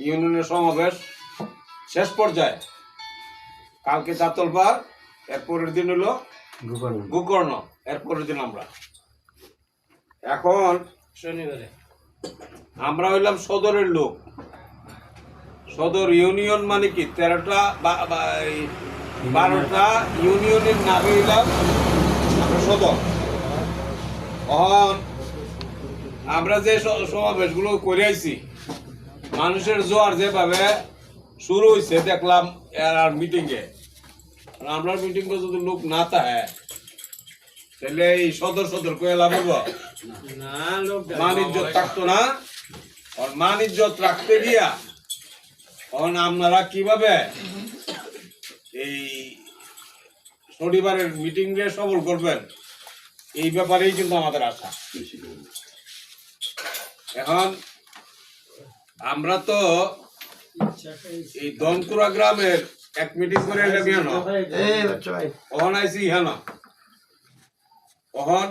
ইউনিয়নের সমাবেশ শেষ পর্যায়ে। কালকে চাতলপাড় এর পরের দিন হলো গোকর্ণ। এরপরের দিন আমরা। এখন শনিবারে। আমরা হইলাম সদরের লোক। সদর ইউনিয়ন মানে কি? তেরোটা বা- বা- এই বারোটা ইউনিয়নের নামে হইলাম আমরা সদর। এখন আমরা যে সমাবেশগুলো করে আইছি মানুষের জোয়ার যেভাবে শুরু হয়েছে দেখলাম এর আর মিটিংয়ে আমরা মিটিং যদি লোক না থাকে তাহলে এই সদর সদর কয়ে লাভ হব মান ইজ্জত থাকতো না? আর মান ইজ্জত রাখতে গিয়া এখন আপনারা কীভাবে এই শনিবারের মিটিং রে সফল করবেন? এই ব্যাপারেই কিন্তু আমাদের আশা। এখন আমরা তো এই দমকুড়া গ্রামের এক মিটিং করে এলাম হেন অহন আইসি হেন অহন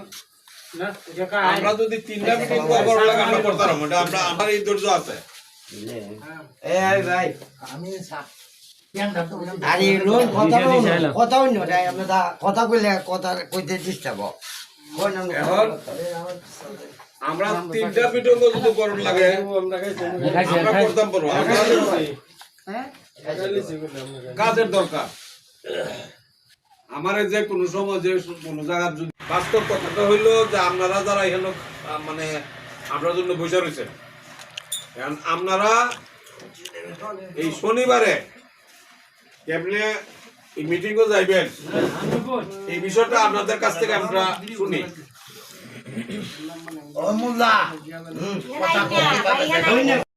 না এটা আমরা যদি তিনটা মিটিং লাগে আমরা করতে পারব এটা আমরা আমার এই ধৈর্য আছে। কথা কইলে কথা কইতে ডিস্টার্ব এখন? আমরা তিনটা মিটিং যদি করব লাগে। আমরা করতাম পারব কাজের দরকার। আমার যে কোনো সময় যে কোনো জায়গার যদি বাস্তব কথাটা হইল যে আপনারা যারা এখানে মানে আপনার জন্য বসে রয়েছেন এখন আপনারা এই শনিবারে কেমনে এই মিটিংও যাইবেন। এই বিষয়টা আপনাদের কাছ থেকে আমরা শুনি। ও মুল্লা কথা কইতে পারে